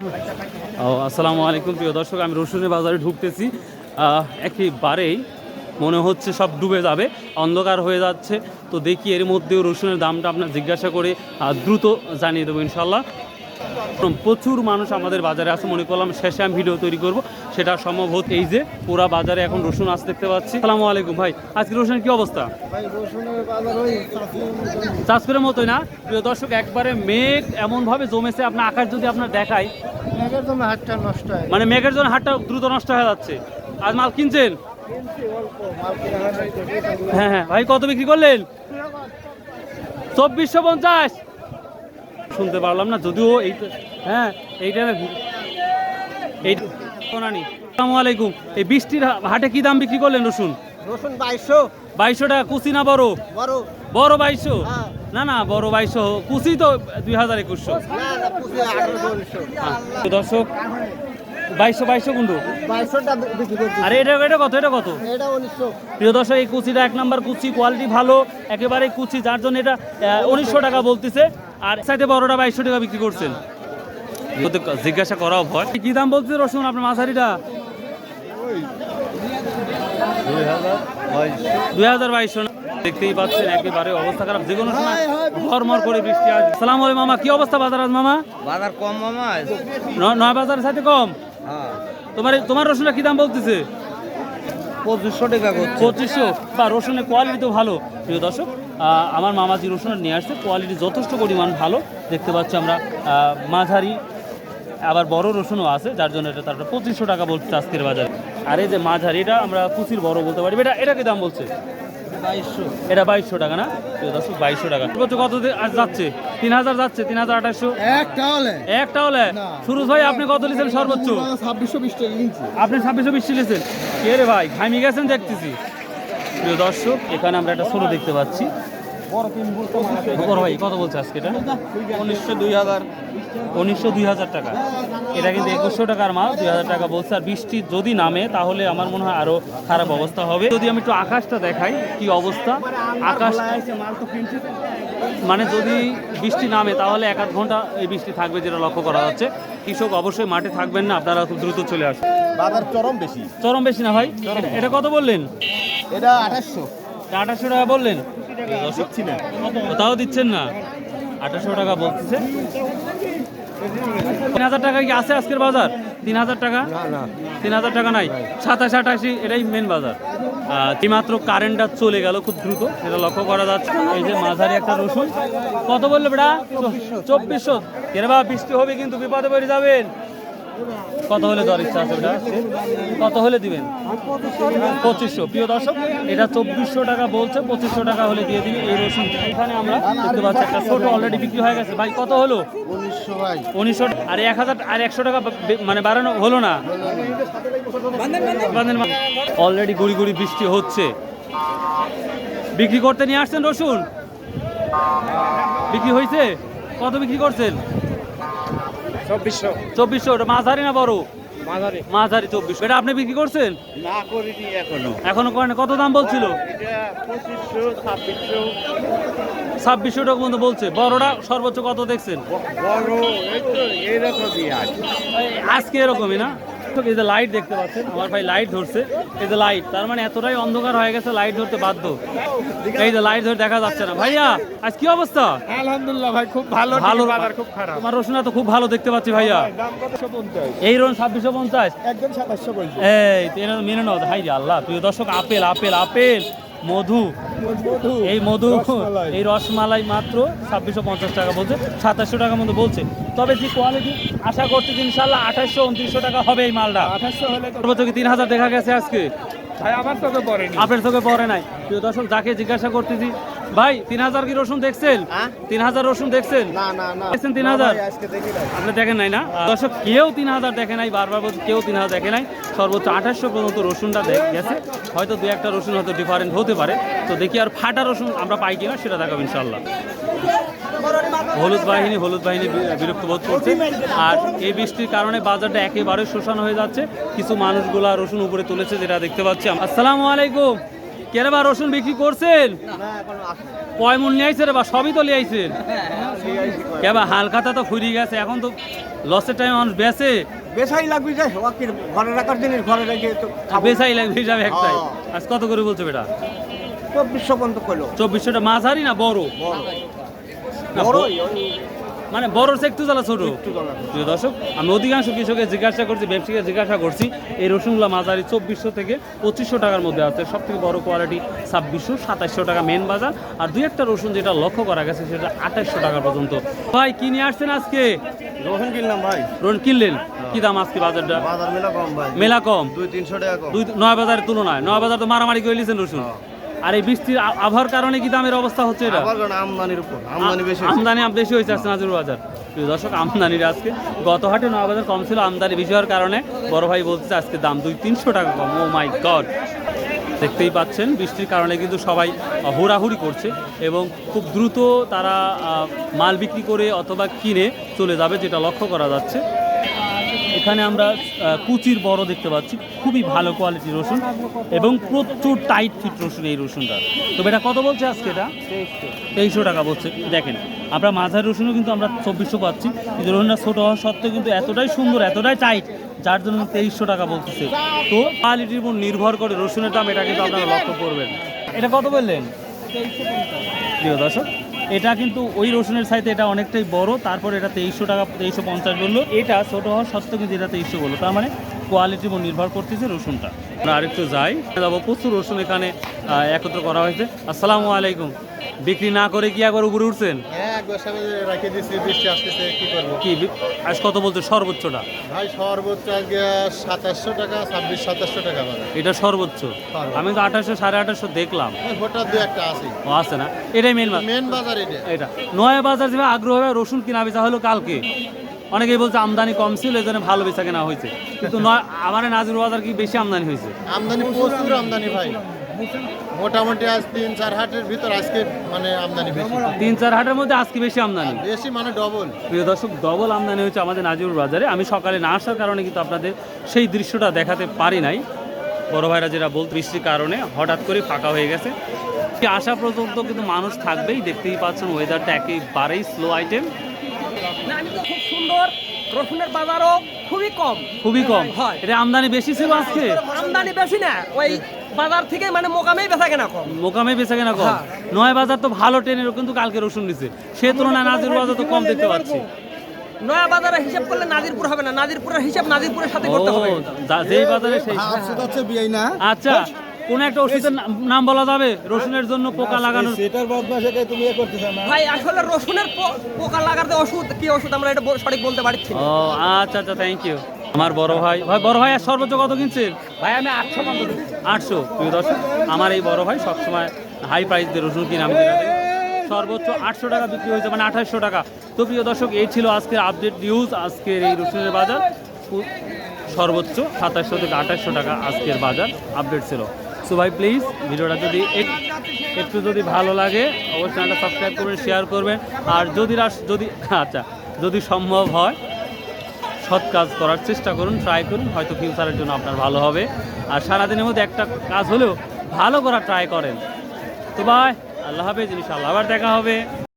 আসসালামু আলাইকুম, প্রিয় দর্শক, আমি রসুনের বাজারে ঢুকতেছি। একই বারেই মনে হচ্ছে সব ডুবে যাবে, অন্ধকার হয়ে যাচ্ছে। তো দেখি এর মধ্যেও রসুনের দামটা আপনার জিজ্ঞাসা করে দ্রুত জানিয়ে দেবো ইনশাল্লাহ প্রচুর মানুষ আমাদের বাজারে আছে মনে করলাম শেষে আমি ভিডিও তৈরি করব। সেটা সম্ভব হচ্ছে এই যে পুরা বাজারে এখন রসুন আজ দেখতে পাচ্ছি। আসসালামু আলাইকুম ভাই আজকে রসুনের কি অবস্থা। চাষপুরের মতোই না? প্রিয় দর্শক একবারে মেঘ এমনভাবে জমেছে আপনার আকাশ যদি আপনার দেখায়। মেঘের জন্য হাটটা নষ্ট হয়। মানে মেঘের জন্য হাটটা দ্রুত নষ্ট হয়ে যাচ্ছে। আজ মাল কিনছেন? হয়। হ্যাঁ হ্যাঁ। ভাই কত বিক্রি করলেন? চব্বিশশো পঞ্চাশ। শুনতে পারলাম না যদিও এই হ্যাঁ এইটা এই সোনানি আসসালামু আলাইকুম। এই বৃষ্টির হাটে কি দাম বিক্রি করলেন রসুন? রসুন বাইশশো। বাইশশো টাকা কুচি না বড়? বড়। বড় বাইশশো? হ্যাঁ। না না বড় বাইশশো। কুচি তো দুই হাজার একুশশো। দর্শক বাইশশো বাইশশো করছি। আর এটা এটা কত এটা কত? প্রিয় দর্শক এই কুচিটা এক নাম্বার কুচি কোয়ালিটি ভালো একেবারে কুচি যার জন্য এটা উনিশশো টাকা বলতেছে। আর সাইডে বড়টা বাইশশো টাকা বিক্রি করছেন। জিজ্ঞাসা করাও ভয়। কি দাম বলছে রসুন আপনার মাঝারিটা? দুই হাজার বাইশশো দেখতেই পাচ্ছেন একেবারে অবস্থা খারাপ। যে কোনো সময় ঝরমর করে বৃষ্টি আসবে। সালাম আলাইকুম মামা কি অবস্থা বাজার আজ মামা? বাজার কম মামা নয় বাজারের সাথে কম? হ্যাঁ। তোমার তোমার রসুনটা কি দাম বলতেছে? পঁচিশশো টাকা পঁচিশশো? বা রসুনের কোয়ালিটি তো ভালো প্রিয় দর্শক। আমার মামাজি রসুন নিয়ে আসছে কোয়ালিটি যথেষ্ট পরিমাণ ভালো। দেখতে পাচ্ছি আমরা মাঝারি আবার বড় রসুনও আছে যার জন্য এটা তারপরে পঁচিশশো টাকা বলছে আজকের বাজারে। আর এই যে মাঝারি এটা আমরা কুচির বড় বলতে পারি। এটা এটা কি দাম বলছে? এটা বাইশশো টাকা না? দর্শক বাইশশো টাকা। কত যাচ্ছে? তিন হাজার যাচ্ছে তিন হাজার আঠাশশো? একটা হলে। সুরজ ভাই আপনি কত নিয়েছেন সর্বোচ্চ? ছাব্বিশশো বিশ টাকা আপনি ছাব্বিশশো বিশ নিয়েছেন কে রে ভাই ঘামি গেছেন দেখতেছি। প্রিয় দর্শক এখানে আমরা একটা ছোট দেখতে পাচ্ছি। বড় ভাই কত বলছে আজকে এটা? উনিশশো দুই হাজার। উনিশশো দুই হাজার টাকা। এটা কিন্তু একুশশো টাকার মাল দুই হাজার টাকা বলছে। আর বৃষ্টি যদি নামে তাহলে আমার মনে হয় আরও খারাপ অবস্থা হবে। যদি আমি একটু আকাশটা দেখাই কি অবস্থা? আকাশ মানে যদি বৃষ্টি নামে তাহলে এক আধ ঘণ্টা এই বৃষ্টি থাকবে যেটা লক্ষ্য করা যাচ্ছে। কৃষক অবশ্যই মাঠে থাকবেন না আপনারা খুব দ্রুত চলে আসুন। বাজার চরম বেশি। চরম বেশি না ভাই? এটা- কত বললেন? এটা আঠাশশো। আঠাশশো টাকা বললেন? তাও দিচ্ছেন না? আঠাশশো টাকা বলতেছে। তিন হাজার টাকা কি আছে আজকের বাজার? তিন হাজার টাকা? তিন হাজার টাকা নাই। সাতাশ আটাশি এটাই মেন বাজার। মাত্র কারেন্টটা চলে গেল খুব দ্রুত। এটা লক্ষ্য করা যাচ্ছে। এই যে মাঝারি একটা রসুন। কত বলল বেটা? চব্বিশশো। এর বা বৃষ্টি হবে কিন্তু বিপদে পড়ে যাবেন। কত হলে দেওয়ার ইচ্ছা আছে ওটা কত হলে দিবেন? পঁচিশশো। প্রিয় দর্শক এটা চব্বিশশো টাকা বলছে পঁচিশশো টাকা হলে দিয়ে দিবি এই রসুন। এখানে আমরা দেখতে পাচ্ছি একটা ছোট অলরেডি বিক্রি হয়ে গেছে। ভাই কত হলো? উনিশশো আর এক হাজার আর একশো টাকা মানে বাড়ানো হলো না? অলরেডি গুড়ি গুড়ি বৃষ্টি হচ্ছে। বিক্রি করতে নিয়ে আসছেন রসুন? বিক্রি হয়েছে? কত বিক্রি করছেন? চব্বিশশো। চব্বিশশো ওটা মাঝারি না বড়? মাঝারি। মাঝারি চব্বিশ এটা আপনি বিক্রি করছেন? না করিনি এখনও। এখনও করেন কত দাম বলছিল? পঁচিশশো ছাব্বিশশো। ছাব্বিশশো টাকা মতো বলছে। বড়টা সর্বোচ্চ কত দেখছেন? বড় এই তো এইরকমই আজকে এরকমই না? এই যে লাইট দেখতে পাচ্ছেন আমার ভাই লাইট ধরছে। এই যে লাইট তার মানে এতটাই অন্ধকার হয়ে গেছে লাইট ধরতে বাধ্য। এই যে লাইট ধরে দেখা যাচ্ছে না। ভাইয়া আজ কি অবস্থা? আলহামদুলিল্লাহ ভাই খুব ভালো ভালো বাজার খুব খারাপ। তোমার রসুনা তো খুব ভালো দেখতে পাচ্ছি ভাইয়া। এই রোন ছাব্বিশশো পঞ্চাশ। একদম সাতাশশো এই মেনে নাও। আল্লাহ প্রিয় দর্শক আপেল আপেল আপেল। মধু। এই মধু। এই রসমালাই মাত্র ছাব্বিশশো পঞ্চাশ টাকা বলছে। সাতাশশো টাকা মতো বলছে। তবে যে কোয়ালিটি আশা করছি ইনশাল্লাহ আঠাশশো উনত্রিশশো টাকা হবে এই মালটা। আঠাশশো হলে সর্বোচ্চ তিন হাজার দেখা গেছে আজকে? আপনার চোখে পড়ে নাই। প্রিয় দর্শক যাকে জিজ্ঞাসা করতেছি ভাই তিন হাজার কি রসুন দেখছেন? হ্যাঁ? তিন হাজার রসুন দেখছেন? দেখছেন তিন হাজার? আপনি দেখেন নাই না? দর্শক কেউ তিন হাজার দেখে নাই বারবার বলছে কেউ তিন হাজার দেখে নাই। সর্বোচ্চ আঠাশশো পর্যন্ত রসুনটা দেখ গেছে। হয়তো দু একটা রসুন হয়তো ডিফারেন্ট হতে পারে। তো দেখি আর ফাটা রসুন আমরা পাই কিনা সেটা দেখাবো ইনশাল্লাহ হলুদ বাহিনী হলুদ বাহিনী বিরক্ত বোধ করছে। আর এই বৃষ্টির কারণে বাজারটা একেবারে শোষণ হয়ে যাচ্ছে। কিছু মানুষগুলা রসুন উপরে তুলেছে যেটা দেখতে পাচ্ছি আসসালামু আলাইকুম। কেরে বা রসুন বিক্রি করছেন? কয় মূল নিয়ে আইছে রে বা? সবই তো লিয়ে আইছেন। কে বা হালখাতা তো ফুরিয়ে গেছে এখন তো লসের টাইম মানুষ বেচে। বেসাই লাগবে যে ঘরে রাখার জিনিস ঘরে রেখে তো বেচাই লাগবে হিসাবে একটাই। হ্যাঁ। আজ কত করে বলছো বেটা? চব্বিশশো পর্যন্ত করল চব্বিশশোটা মাঝারি না বড়? বড়। মানে বড় একটু জ্বালা ছোট? প্রিয় দর্শক আমি অধিকাংশ কৃষকের জিজ্ঞাসা করছি ব্যবসায়ীকে জিজ্ঞাসা করছি এই রসুনগুলো মাঝারি চব্বিশশো থেকে পঁচিশশো টাকার মধ্যে আছে। সব থেকে বড় কোয়ালিটি ছাব্বিশশো সাতাশশো টাকা মেন বাজার। আর দুই একটা রসুন যেটা লক্ষ্য করা গেছে সেটা আঠাশশো টাকা পর্যন্ত। ভাই কি নিয়ে আসছেন আজকে? রসুন কিনলাম ভাই। রসুন কিনলেন? কি দাম আজকে বাজারটা? বাজার মেলা কম ভাই। মেলা কম? দুই তিনশো টাকা দুই নয় বাজারের তুলনায়। নয় বাজার তো মারামারি করে নিয়েছেন রসুন। আর এই বৃষ্টির আবহাওয়ার কারণে কি দামের অবস্থা হচ্ছে এটা? আমদানির উপর আমদানি বেশি আমদানি আম- বেশি হয়েছে আজকে নাজির বাজার। দর্শক আমদানির আজকে গত হাটে নয় বাজার কম ছিল আমদানি বেশি হওয়ার কারণে বড় ভাই বলছে আজকে দাম দুই তিনশো টাকা কম। ও মাই গড দেখতেই পাচ্ছেন বৃষ্টির কারণে কিন্তু সবাই হুড়াহুড়ি করছে এবং খুব দ্রুত তারা মাল বিক্রি করে অথবা কিনে চলে যাবে যেটা লক্ষ্য করা যাচ্ছে। এখানে আমরা কুচির বড় দেখতে পাচ্ছি। খুবই ভালো কোয়ালিটির রসুন এবং প্রচুর টাইট ফিট রসুন এই রসুনটা। তো এটা কত বলছে আজকে এটা? তেইশশো টাকা বলছে। দেখেন, আমরা মাঝারি রসুনও কিন্তু আমরা চব্বিশশো পাচ্ছি, কিন্তু রসুনটা ছোটো হওয়া সত্ত্বেও কিন্তু এতটাই সুন্দর, এতটাই টাইট যার জন্য তেইশশো টাকা বলতেছে। তো কোয়ালিটির উপর নির্ভর করে রসুনের দাম, এটা কিন্তু আপনারা লক্ষ্য করবেন। এটা কত বললেন? প্রিয় দর্শক এটা কিন্তু ওই রসুনের সাইতে এটা অনেকটাই বড়, তারপর এটা তেইশশো টাকা, তেইশশো পঞ্চাশ বলল। এটা ছোটো হওয়ার সত্ত্বেও কিন্তু এটা তেইশশো বলল। তার মানে কোয়ালিটির উপর নির্ভর করতেছে রসুনটা। আমরা আরেকটু যাই। যাব প্রচুর রসুন এখানে একত্র করা হয়েছে। আসসালামু আলাইকুম। বিক্রি না করে কি একবার উপরে উঠছেন? হ্যাঁ কি করব? কি বি- আজ কত বলছে সর্বোচ্চটা? ভাই সর্বোচ্চ আজকে সাতাশশো টাকা ছাব্বিশ সাতাশশো টাকা এটা সর্বোচ্চ। সর্বোচ্চ। আমি তো আঠাশশো সাড়ে আঠাশশো দেখলাম। ভোটার দু একটা আছে। ও আছে না। এটাই মেন মেন বাজার এটা। এটা। নয়া বাজার যেভাবে আগ্রহ হবে রসুন কিনা বেচা হলো কালকে। অনেকেই বলছে আমদানি কম ছিল এই জন্য ভালো বেচা কেনা হয়েছে। কিন্তু আমার নাজির বাজার কি বেশি আমদানি হয়েছে? আমদানি প্রচুর আমদানি ভাই। মোটামুটি আজ তিন চার হাটের ভিতর আজকে মানে আমদানি বেশি। তিন চার হাটের মধ্যে আজকে বেশি আমদানি। বেশি মানে ডবল। প্রিয় দর্শক ডবল আমদানি হয়েছে আমাদের নাজিরুর বাজারে। আমি সকালে না আসার কারণে কিন্তু আপনাদের সেই দৃশ্যটা দেখাতে পারি নাই। বড় ভাইরা যেটা বলতো বৃষ্টির কারণে হঠাৎ করে ফাঁকা হয়ে গেছে। আসা পর্যন্ত কিন্তু মানুষ থাকবেই দেখতেই পাচ্ছেন ওয়েদারটা একেবারেই স্লো আইটেম আমি তো খুব সুন্দর। রসুনের বাজারও খুবই কম। খুবই কম। হয়। এটা আমদানি বেশি ছিল আজকে? আমদানি বেশি না ওই বাজার থেকে মানে মোকামেই বেচা কেনা কম। মোকামে বেচা কেনা কম? হ্যাঁ। নয় বাজার তো ভালো ট্রেনের কিন্তু কালকে রসুন নিছে। সে তুলনায় নাজির বাজার তো কম দেখতে পাচ্ছি। নয়া বাজারে হিসাব করলে নাজিরপুর হবে না। নাজিরপুরের হিসাব নাজিরপুরের সাথে করতে হবে। যা- যেই বাজারে সেই না। আচ্ছা। কোন একটা ওষুধের নাম- নাম বলা যাবে? রসুনের জন্য পোকা লাগানোর সেটার সেটাই তুমি এ করতেছ না। ভাই আসলে রসুনের পোকা লাগাতে ওষুধ কি ওষুধ আমরা এটা সঠিক বলতে পারছি না। ও আচ্ছা আচ্ছা থ্যাংক ইউ আমার বড় ভাই ভাই বড় ভাই আর সর্বোচ্চ কত কিনছেন? ভাই আমি আটশো আটশো প্রিয় দর্শক আমার এই বড় ভাই সবসময় হাই প্রাইস দিয়ে রসুন কিনে আমি সর্বোচ্চ আটশো টাকা বিক্রি হয়েছে মানে আঠাশশো টাকা। তো প্রিয় দর্শক এই ছিল আজকের আপডেট নিউজ আজকের এই রসুনের বাজার। সর্বোচ্চ সাতাশশো থেকে আঠাশশো টাকা আজকের বাজার আপডেট ছিল। সো ভাই প্লিজ ভিডিওটা যদি এক- একটু যদি ভালো লাগে, অবশ্যই একটা সাবস্ক্রাইব করবেন শেয়ার করবেন। আর যদি যদি আচ্ছা যদি সম্ভব হয়, সৎ কাজ করার চেষ্টা করুন ট্রাই করুন, হয়তো ফিউচারের জন্য আপনার ভালো হবে। আর সারাদিনের মধ্যে একটা কাজ হলেও ভালো করা ট্রাই করেন। তো ভাই, আল্লাহ হাফেজ, ইনশাআল্লাহ, আবার দেখা হবে।